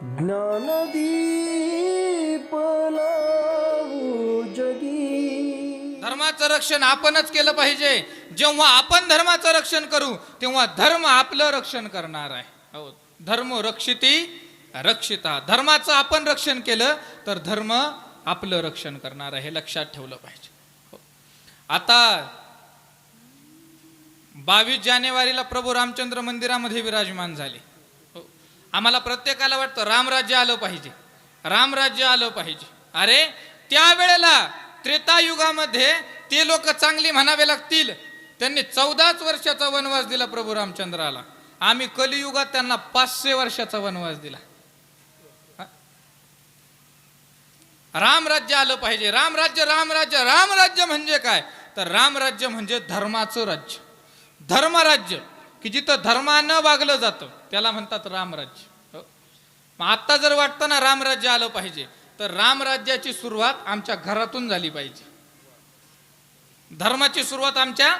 ज्ञानदीप लावू जगी। धर्माचं रक्षण आपणच केलं पाहिजे. जेव्हा आपण धर्माचं रक्षण करू तेव्हा धर्म आपलं रक्षण करणार आहे. हो धर्म रक्षिती रक्षिता. धर्माचं आपण रक्षण केलं तर धर्म आपलं रक्षण करणार आहे हे लक्षात ठेवलं पाहिजे. हो. आता बावीस जानेवारीला प्रभू रामचंद्र मंदिरामध्ये विराजमान झाले. आम्हाला प्रत्येकाला वाटतं रामराज्य आलं पाहिजे. रामराज्य आलं पाहिजे. अरे त्यावेळेला त्रेतायुगामध्ये ते लोक चांगली म्हणावे लागतील. त्यांनी चौदाच वर्षाचा वनवास दिला प्रभू रामचंद्राला. आम्ही कलियुगात त्यांना पाचशे वर्षाचा वनवास दिला. रामराज्य आलं पाहिजे. रामराज्य रामराज्य रामराज्य म्हणजे काय? तर रामराज्य म्हणजे धर्माचं राज्य. धर्मराज्य की जिथं धर्मानं वागलं जातं. त्याला म्हणतात रामराज्य. हो. मग आत्ता जर वाटतं ना रामराज्य आलं पाहिजे तर रामराज्याची सुरुवात आमच्या घरातून झाली पाहिजे. धर्माची सुरुवात आमच्या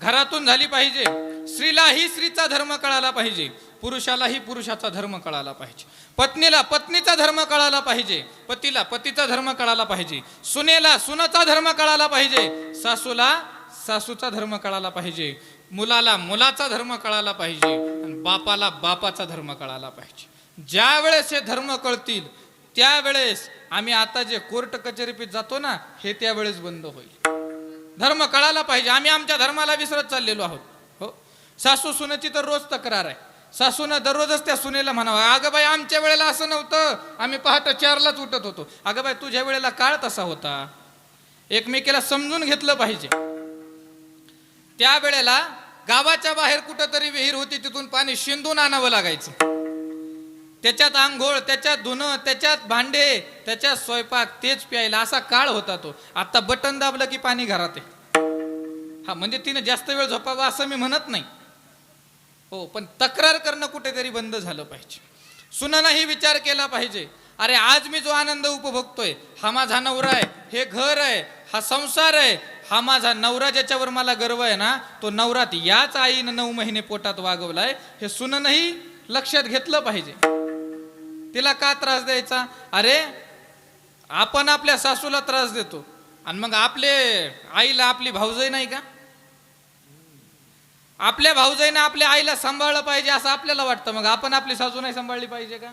घरातून झाली पाहिजे. स्त्रीलाही स्त्रीचा धर्म कळाला पाहिजे पुरुषालाही पुरुषाचा धर्म कळाला पाहिजे. पत्नीला पत्नीचा धर्म कळाला पाहिजे पतीला पतीचा धर्म कळाला पाहिजे सुनेला सुनाचा धर्म कळाला पाहिजे सासूला सासूचा धर्म कळाला पाहिजे. मुलाला मुलाचा धर्म कळाला पाहिजे आणि बापाला बापाचा धर्म कळाला पाहिजे. ज्या वेळेस हे धर्म कळतील त्यावेळेस आम्ही आता जे कोर्ट कचेरीपीत जातो ना हे त्यावेळेस बंद होईल. धर्म कळायला पाहिजे. आम्ही आमच्या धर्माला विसरत चाललेलो आहोत. हो? सासू सुनेची तर रोज तक्रार आहे. सासूनं दररोजच त्या सुनेला म्हणावं अगं बाई आमच्या वेळेला असं नव्हतं. आम्ही पहाटे चारलाच उठत होतो. अगं बाई तुझ्या वेळेला काळ तसा होता. एकमेकीला समजून घेतलं पाहिजे. त्यावेळेला गावाच्या बाहेर कुठंतरी विहीर होती तिथून पाणी शिंदून आणावं लागायचं. त्याच्यात आंघोळ त्याच्यात धुणं त्याच्यात भांडे त्याच्यात स्वयंपाक तेच प्यायला असा काळ होता तो. आता बटन दाबलं की पाणी घरात आहे हा म्हणजे तिने जास्त वेळ झोपावा असं मी म्हणत नाही. हो पण तक्रार करणं कुठेतरी बंद झालं पाहिजे. सुनानाही विचार केला पाहिजे. अरे आज मी जो आनंद उपभोगतोय हा माझा नवरा आहे हे घर आहे हा संसार आहे हा माझा नवरा ज्याच्यावर मला गर्व आहे ना तो नवरात याच आईनं नऊ महिने पोटात वागवलाय हे सुननही लक्षात घेतलं पाहिजे. तिला का त्रास द्यायचा? अरे आपण आपल्या सासूला त्रास देतो आणि मग आपले आईला आपली भाऊजाई नाही का? आपल्या भाऊजाईनं आपल्या आईला सांभाळलं पाहिजे असं आपल्याला वाटतं मग आपण आपली सासू नाही सांभाळली पाहिजे का?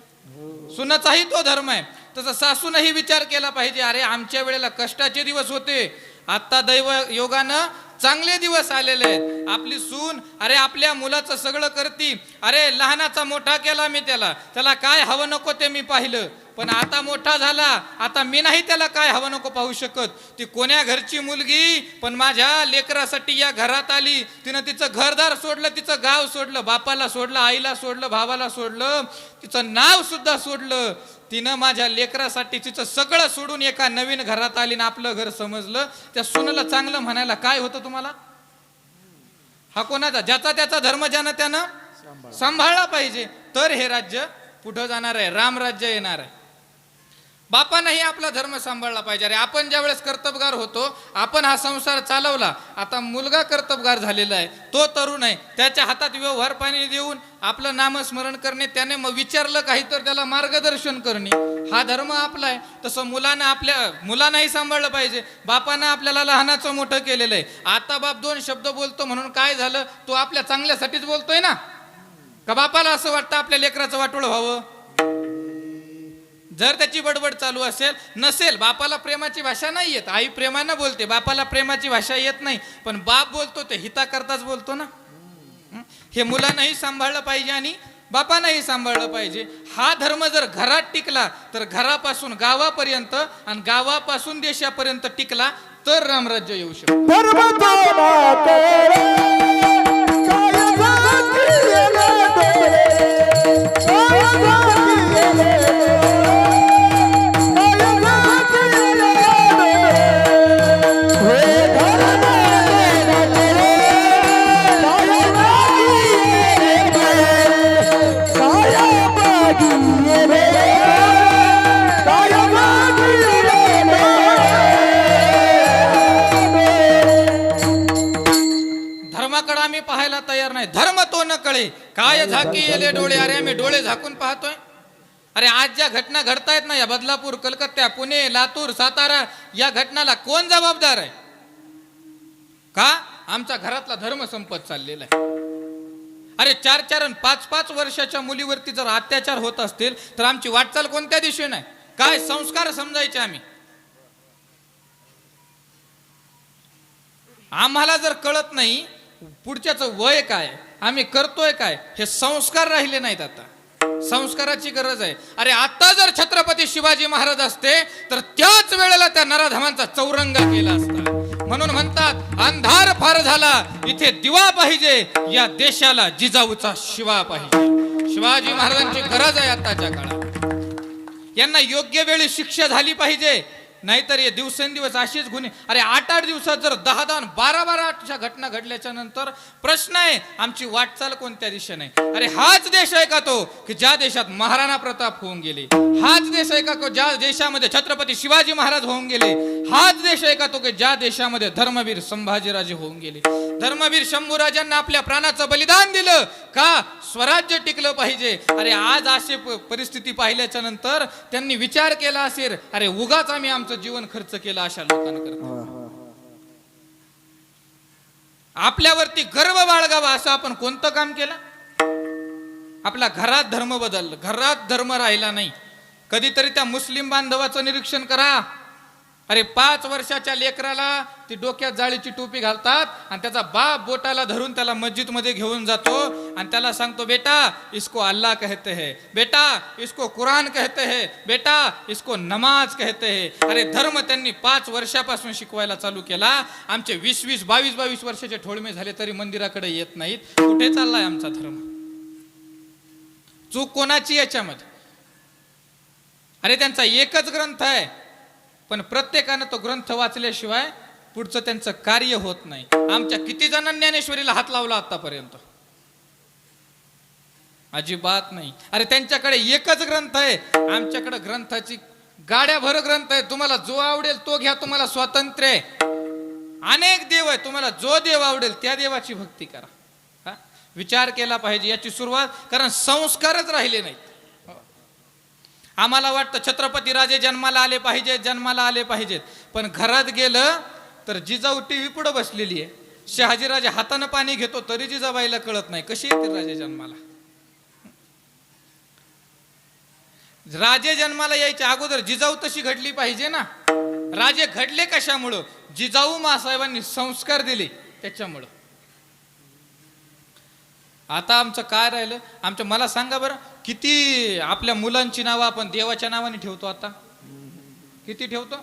सुनाचाही तो धर्म आहे. तसं सासूनही विचार केला पाहिजे अरे आमच्या वेळेला कष्टाचे दिवस होते आता दैव योगानं चांगले दिवस आलेले आहेत. आपली सून अरे आपल्या मुलाचं सगळं करती. अरे लहानाचा मोठा केला मी त्याला. त्याला काय हवं नको ते मी पाहिलं. पण आता मोठा झाला. आता मी नाही त्याला काय हवं नको पाहू शकत. ती कोण्या घरची मुलगी पण माझ्या लेकरासाठी या घरात आली. तिनं तिचं घरदार सोडलं तिचं गाव सोडलं बापाला सोडलं आईला सोडलं भावाला सोडलं तिचं नाव सुद्धा सोडलं. तिनं माझ्या लेकरासाठी तिचं सगळं सोडून एका नवीन घरात आली ना आपलं घर समजलं. त्या सुनला चांगलं म्हणायला काय होतं तुम्हाला? हा कोणाचा? ज्याचा त्याचा धर्म ज्यानं त्यानं सांभाळला पाहिजे. तर हे राज्य पुढं जाणार आहे. रामराज्य येणार आहे. बापानंही आपला धर्म सांभाळला पाहिजे. अरे आपण ज्या वेळेस कर्तबगार होतो आपण हा संसार चालवला आता मुलगा कर्तबगार झालेला आहे तो तरुण आहे त्याच्या हातात व्यवहार पाणी देऊन आपलं नामस्मरण करणे त्याने मग विचारलं काही तर त्याला मार्गदर्शन करणे. हा धर्म आपला आहे. तसं मुलानं आपल्या मुलांनाही सांभाळलं पाहिजे. बापानं आपल्याला लहानाचं मोठं केलेलं आहे. आता बाप दोन शब्द बोलतो म्हणून काय झालं? तो आपल्या चांगल्यासाठीच बोलतोय ना? का बापाला असं वाटतं आपल्या लेकराचं वाटोळ व्हावं? जर त्याची बडबड चालू असेल नसेल बापाला प्रेमाची भाषा नाही येत. आई प्रेमानं बोलते बापाला प्रेमाची भाषा येत नाही. पण बाप बोलतो ते हिता करताच बोलतो ना? हे? मुलांनाही सांभाळलं पाहिजे आणि बापानंही सांभाळलं पाहिजे. हा धर्म जर घरात टिकला तर घरापासून गावापर्यंत आणि गावापासून देशापर्यंत टिकला तर रामराज्य येऊ शकतो. कळे काय झाकी येले डोळे अरे आम्ही डोळे झाकून पाहतोय. अरे आज ज्या घटना घडतायत ना या बदलापूर कलकत्ता पुणे लातूर सातारा या घटनाला कोण जबाबदार आहे? का? आमच्या घरातला धर्म संपत चाललेला आहे. अरे चार चार आणि पाच पाच वर्षाच्या मुलीवरती जर अत्याचार होत असतील तर आमची वाटचाल कोणत्या दिशेने आहे? काय संस्कार समजायचे आम्ही? आम्हाला जर कळत नाही पुढच्याचं वय काय आम्ही करतोय काय? हे संस्कार राहिले नाहीत आता. संस्काराची गरज आहे. अरे आता जर छत्रपती शिवाजी महाराज असते तर त्याच वेळेला त्या नराधमांचा चौरंगा केला असता. म्हणून म्हणतात अंधार फार झाला इथे दिवा पाहिजे या देशाला जिजाऊचा शिवा पाहिजे. शिवाजी महाराजांची गरज आहे आताच्या काळात. यांना योग्य वेळी शिक्षा झाली पाहिजे नाहीतर हे दिवसेंदिवस अशीच गुन्हे. अरे आठ आठ दिवसात जर दहा दहा बारा बारा अशा घटना घडल्याच्या नंतर प्रश्न आहे आमची वाटचाल कोणत्या दिशेने अरे हाच देश आहे का तो की ज्या देशात महाराणा प्रताप होऊन गेले? हाच देश आहे का तो ज्या देशामध्ये छत्रपती शिवाजी महाराज होऊन गेले? हाच देश आहे का तो की ज्या देशामध्ये धर्मवीर संभाजीराजे होऊन गेले? धर्मवीर शंभूराजांना आपल्या प्राणाचं बलिदान दिलं. का? स्वराज्य टिकलं पाहिजे. अरे आज अशी परिस्थिती पाहिल्याच्या नंतर त्यांनी विचार केला असेल अरे उगाच आम्ही आमचं जीवन खर्च केला अशा लोकांकरता आपल्यावरती गर्व बाळगावा असं आपण कोणतं काम केलं? आपल्या घरात धर्म बदललं. घरात धर्म राहिला नाही. कधीतरी त्या मुस्लिम बांधवाचं निरीक्षण करा. अरे पाच वर्षाच्या लेकराला ती डोक्यात जाळीची टोपी घालतात आणि त्याचा बाप बोटाला धरून त्याला मस्जिदमध्ये घेऊन जातो आणि त्याला सांगतो बेटा इसको अल्लाह कहते है. बेटा इसको कुरान कहते है. बेटा इसको नमाज कहते है. अरे धर्म त्यांनी पाच वर्षापासून शिकवायला चालू केला. आमचे वीस वीस बावीस बावीस वर्षाचे ठोळमे झाले तरी मंदिराकडे येत नाहीत. कुठे चाललाय आमचा धर्म? चूक कोणाची याच्यामध्ये? अरे त्यांचा एकच ग्रंथ आहे. पण प्रत्येकानं तो ग्रंथ वाचल्याशिवाय पुढचं त्यांचं कार्य होत नाही. आमच्या किती जणांनी ज्ञानेश्वरीला हात लावला आतापर्यंत? अजिबात नाही. अरे त्यांच्याकडे एकच ग्रंथ आहे. आमच्याकडे ग्रंथाची गाड्याभर ग्रंथ आहे. तुम्हाला जो आवडेल तो घ्या तुम्हाला स्वातंत्र्य आहे. अनेक देव आहे तुम्हाला जो देव आवडेल त्या देवाची भक्ती करा. हा? विचार केला पाहिजे याची सुरुवात कारण संस्कारच राहिले नाहीत. आम्हाला वाटतं छत्रपती राजे जन्माला आले पाहिजेत जन्माला आले पाहिजेत. पण घरात गेलं तर जिजाऊ टीव्ही पुढे बसलेली आहे. शहाजीराजे हातानं पाणी घेतो तरी जिजाबाईला कळत नाही. कशी येतील राजे जन्माला? राजे जन्माला यायच्या अगोदर जिजाऊ तशी घडली पाहिजे ना? राजे घडले कशामुळं? जिजाऊ मासाहेबांनी संस्कार दिले त्याच्यामुळं. आता आमचं काय राहिलं? आमच्या मला सांगा बरं किती आपल्या मुलांची नावं आपण देवाच्या नावाने ठेवतो आता? किती ठेवतो?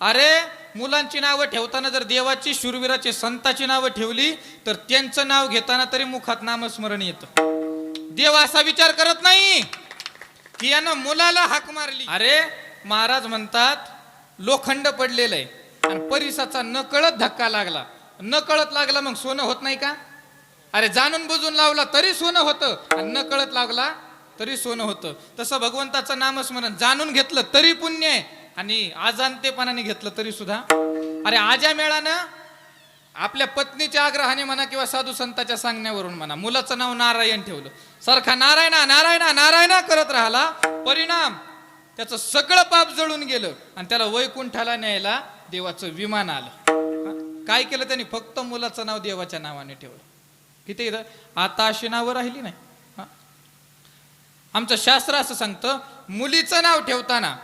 अरे मुलांची नावं ठेवताना जर देवाची शूरवीराची संताची नावं ठेवली तर त्यांचं नाव घेताना तरी मुखात नामस्मरण येतं. देव असा विचार करत नाही की यानं मुलाला हाक मारली. अरे महाराज म्हणतात लोखंड पडलेलं आहे आणि परिसाचा नकळत धक्का लागला. नकळत लागला मग सोनं होत नाही का? अरे जाणून बुजून लावला तरी सोनं होतं. आणि न कळत लागला तरी सोनं होतं. तसं भगवंताचं नामस्मरण जाणून घेतलं तरी पुण्य आहे. आणि आजानतेपणाने घेतलं तरी सुद्धा. अरे आजा मेळानं आपल्या पत्नीच्या आग्रहाने म्हणा किंवा साधू संताच्या सांगण्यावरून म्हणा मुलाचं नाव नारायण ठेवलं. सारखा नारायणा नारायणा नारायणा करत राहिला. परिणाम. त्याचं सगळं पाप जळून गेलं. आणि त्याला वैकुंठाला न्यायला देवाचं विमान आलं. काय केलं त्यांनी? फक्त मुलाचं नाव देवाच्या नावाने ठेवलं. किती इथं? आता अशी नावं राहिली नाही. हा? आमचं शास्त्र असं सांगतं मुलीचं नाव ठेवताना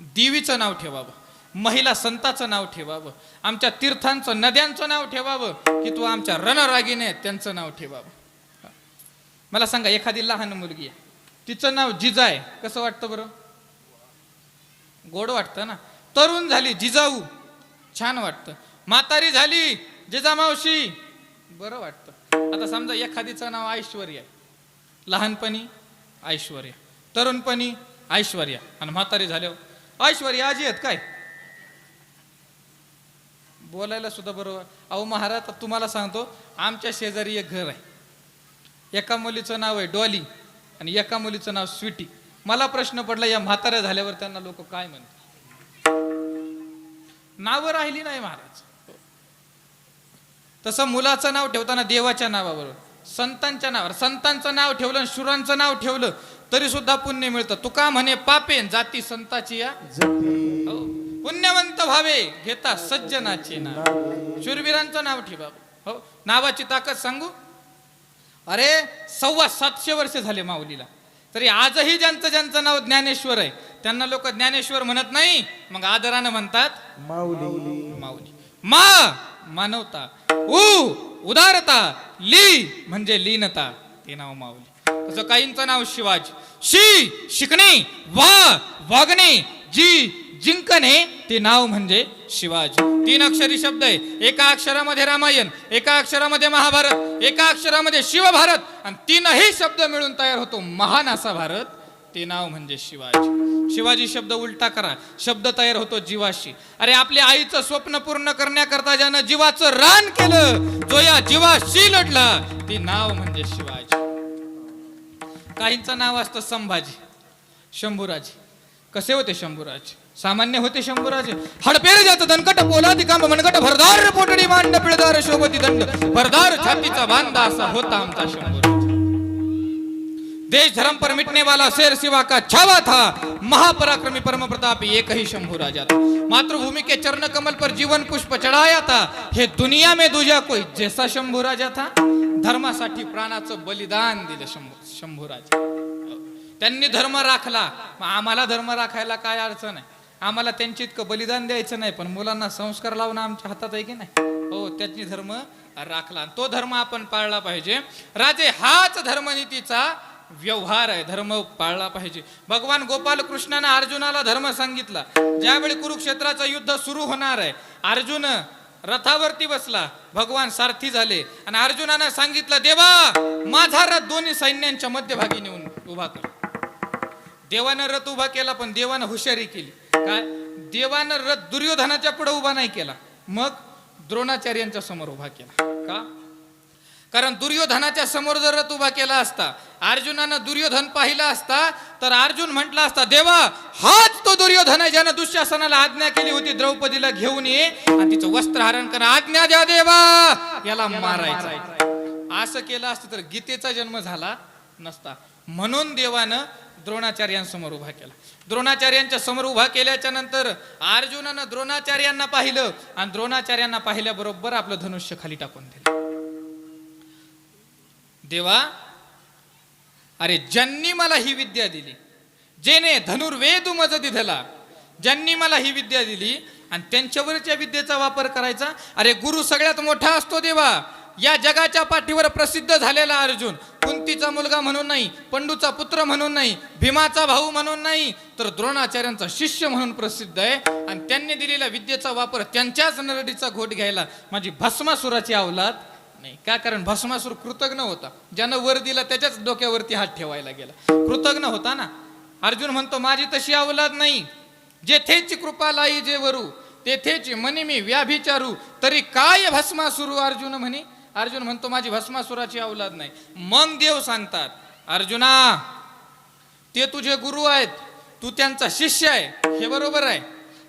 देवीचं नाव ठेवावं महिला संताचं नाव ठेवावं आमच्या तीर्थांचं नद्यांचं नाव ठेवावं की तू आमच्या रणरागीने आहेत, त्यांचं नाव ठेवावं. मला सांगा एखादी लहान मुलगी आहे तिचं नाव जिजा आहे कसं वाटतं बरं? गोड वाटतं ना? तरुण झाली जिजाऊ छान वाटतं. म्हातारी झाली जिजामावशी बरं वाटतं. आता समजा एखादीचं नाव ऐश्वर्या आहे. लहानपणी ऐश्वर्या तरुणपणी ऐश्वर्या आणि म्हातारी झाल्यावर ऐश्वर्या आजी आहेत काय? बोलायला सुद्धा बरोबर. अहो महाराज तुम्हाला सांगतो आमच्या शेजारी एक घर आहे. एका मुलीचं नाव आहे डॉली आणि एका मुलीचं नाव स्वीटी. मला प्रश्न पडला या म्हाताऱ्या झाल्यावर त्यांना लोक काय म्हणतात नावं राहिली नाही महाराज. तसं मुलाचं नाव ठेवताना देवाच्या नावाबरोबर संतांच्या नावावर. संतांचं नाव ठेवलं आणि शुरांचं नाव ठेवलं तरी सुद्धा पुण्य मिळतं. तुका म्हणे पापे जाती संताची या. हो. पुण्यवंत व्हावे घेता सज्जनाचे नाव. शूरवीरांचं नाव ठेवा. हो. नावाची ताकद सांगू? अरे सव्वा सातशे वर्ष झाले माऊलीला. तरी आजही ज्यांचं ज्यांचं नाव ज्ञानेश्वर आहे त्यांना लोक ज्ञानेश्वर म्हणत नाही. मग आदरानं म्हणतात माऊली. माऊली. मा मानवता. उ उदारता ली म्हणजे लीनता. ते नाव माऊली. तसं काहींचं नाव शिवाजी. शी शिकणे वा वागणे जी जिंकणे ते नाव म्हणजे शिवाजी. तीन अक्षरी शब्द आहे. एका अक्षरामध्ये रामायण एका अक्षरामध्ये महाभारत एका अक्षरामध्ये शिवभारत आणि तीनही शब्द मिळून तयार होतो महान असा भारत ते नाव म्हणजे शिवाजी. शिवाजी शब्द उलटा करा. शब्द तयार होतो जीवाशी. अरे आपल्या आईचं स्वप्न पूर्ण करण्याकरता ज्यानं जीवाचं रान केलं जो या जीवाशी लढला ते नाव म्हणजे शिवाजी. काहींचं नाव असतं संभाजी. शंभूराजी. कसे होते शंभूराज? सामान्य होते शंभूराजे? हडपेर जात दणकट पोलादी काम मनकट भरदार पोटडी मांड पिळदार शोभती दंड. भरदार छातीचा बांधा असा होता आमचा शंभूराज. देश धर्म पर मिटने वाला शेर सिवा का छावा था। महापराक्रमी परम प्रतापी एक ही शंभू राजा था। मातृभूमि के चरण कमल पर जीवन पुष्प चढ़ाया था। हे दुनिया में दूजा कोई जैसा शंभू राजा था? धर्मासाठी प्राणाचं बलिदान दिलं शंभू शंभू राजा। त्यांनी धर्म राखला। मग आम्हाला धर्म राखायला काय अडचण आहे? आम्हाला त्यांची इतकं बलिदान द्यायचं नाही पण मुलांना संस्कार लावणं आमच्या हातात आहे की नाही? हो त्यांनी धर्म राखला आणि तो धर्म आपण पाळला पाहिजे. राजे हाच धर्मनीतीचा व्यवहार आहे धर्म पाळला पाहिजे. भगवान गोपाल कृष्णाने अर्जुनाला धर्म सांगितला. ज्यावेळी कुरुक्षेत्राचं युद्ध सुरू होणार आहे अर्जुन रथावरती बसला. भगवान सारथी झाले. आणि अर्जुनानं सांगितलं देवा माझा रथ दोन्ही सैन्यांच्या मध्यभागी नेऊन उभा कर. देवानं रथ उभा केला पण देवानं हुशारी केली. काय? देवानं रथ दुर्योधनाच्या पुढे उभा नाही केला. मग द्रोणाचार्यांच्या समोर उभा केला. का? कारण दुर्योधनाच्या समोर जर रथ उभा केला असता अर्जुनानं दुर्योधन पाहिला असता तर अर्जुन म्हटला असता देवा हाच तो दुर्योधन आहे ज्यानं दुःशासनाला आज्ञा केली होती द्रौपदीला घेऊन ये आणि तिचं वस्त्र हरण कर. आज्ञा द्या देवा! याला मारायचं. असं केलं असतं तर गीतेचा जन्म झाला नसता. म्हणून देवानं द्रोणाचार्यांसमोर उभा केला. द्रोणाचार्यांच्या समोर उभा केल्याच्यानंतर अर्जुनानं द्रोणाचार्यांना पाहिलं आणि द्रोणाचार्यांना पाहिल्याबरोबर आपलं धनुष्य खाली टाकून दिलं. देवा अरे ज्यांनी मला ही विद्या दिली जेने धनुर्वेद मज दिधला ज्यांनी मला ही विद्या दिली आणि त्यांच्यावरच्या विद्येचा वापर करायचा अरे गुरु सगळ्यात मोठा असतो देवा. या जगाच्या पाठीवर प्रसिद्ध झालेला अर्जुन कुंतीचा मुलगा म्हणून नाही पंडूचा पुत्र म्हणून नाही भीमाचा भाऊ म्हणून नाही तर द्रोणाचार्यांचा शिष्य म्हणून प्रसिद्ध आहे आणि त्यांनी दिलेल्या विद्येचा वापर त्यांच्याच नरडीचा घोट घ्यायला माझी भस्मासुराची अवलाद नाही. का? कारण भस्मासूर कृतज्ञ होता. ज्यानं वर दिला त्याच्याच डोक्यावरती हात ठेवायला गेला. कृतज्ञ होता ना? अर्जुन म्हणतो माझी तशी अवलाद नाही. जेथेची कृपा लाई जे वरू तेथेची म्हणे मी व्याभिचारू. तरी काय भस्मासुरू? अर्जुन म्हणे. अर्जुन म्हणतो माझी भस्मासुराची अवलाद नाही. मग देव सांगतात अर्जुना ते तुझे गुरु आहेत. तू त्यांचा शिष्य आहे. हे बरोबर आहे.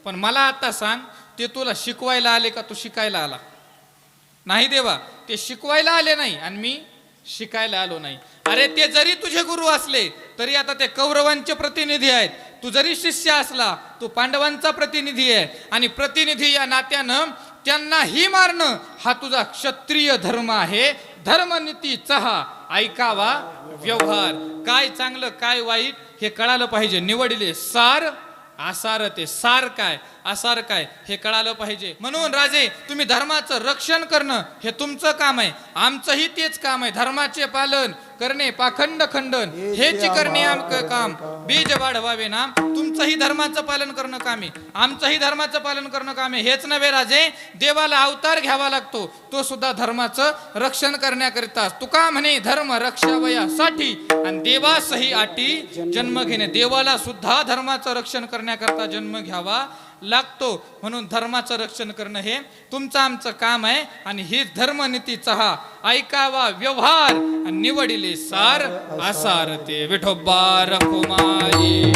पण मला आता सांग ते तुला शिकवायला आले का? तू शिकायला आला. नाही देवा ते शिकवायला आले नाही आणि मी शिकायला आलो नाही. अरे ते जरी तुझे गुरु असले तरी आता ते कौरवांचे प्रतिनिधी आहेत. तू जरी शिष्य असला तू पांडवांचा प्रतिनिधी आहे. आणि प्रतिनिधी या नात्यानं त्यांनाही मारणं हा तुझा क्षत्रिय धर्म आहे. धर्मनीती चहा ऐकावा व्यवहार. काय चांगलं काय वाईट हे कळालं पाहिजे. निवडले सार आसार ते सार काय? आसार काय? हे कळालं पाहिजे. म्हणून राजे तुम्ही धर्माचं रक्षण करणं हे तुमचं काम आहे. आमचंही तेच काम आहे. धर्माचे पालन करणे पाखंड खंडन. हेच करणे काम. बीज वाढवावे ना तुमचंही धर्माचं पालन करणं काम आहे. आमचंही धर्माचं पालन करणं काम आहे. हेच नव्हे राजे देवाला अवतार घ्यावा लागतो. तो सुद्धा धर्माचं रक्षण करण्याकरिता तुका म्हणे? धर्म रक्षावयासाठी आणि देवासही अटी जन्म घेणे. देवाला सुद्धा धर्माचं रक्षण करण्याकरता जन्म घ्यावा लागतो. म्हणून धर्माचं रक्षण करणं हे तुमचं आमचं काम आहे. आणि ही धर्मनीतीचा हा ऐकावा व्यवहार. निवडिले सार आसार ते विठोबा रखुमाई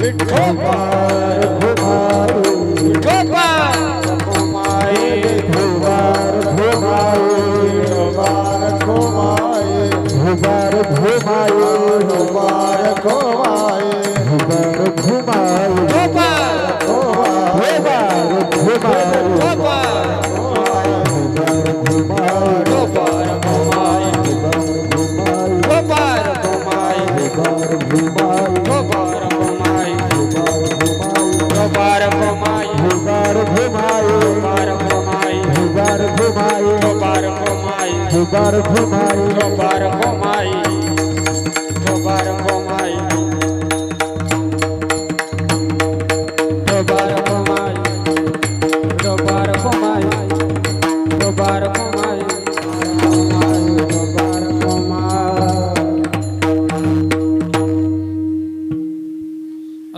विठोबा विठोबा घुबार घुमाए गोपाळ गोपाळ घुबार घुमाए गोपाळ गोपाळ गोपाळ गोपाळ गोपाळ गोपाळ गोपाळ गोपाळ गोपाळ गोपाळ गोपाळ गोपाळ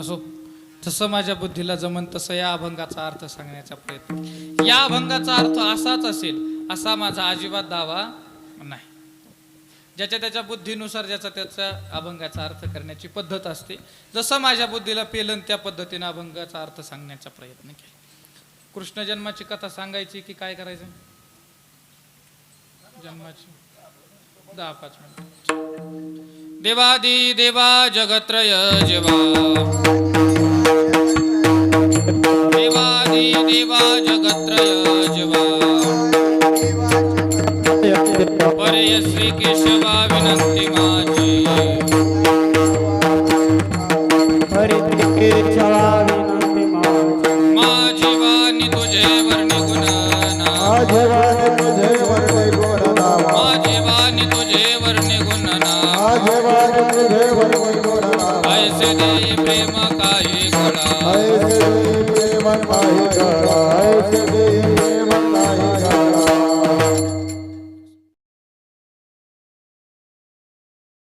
असो जसं माझ्या बुद्धीला जमन तसं या अभंगाचा अर्थ सांगण्याचा प्रयत्न या अभंगाचा अर्थ असाच असेल असा माझा अजिबात दावा नाही. ज्याच्या त्याच्या बुद्धीनुसार ज्याचा त्याचा अभंगाचा अर्थ करण्याची पद्धत असते जसं माझ्या बुद्धीला पेलन त्या पद्धतीने अभंगाचा अर्थ सांगण्याचा प्रयत्न केला. कृष्ण जन्माची कथा सांगायची की काय करायचं? जन्माची? दहा पाच मिनिट. देवादी देवा जगत्रय जेवा. देवा जगत्रय जेवा परे श्री केशवा विनंती माझी। Hare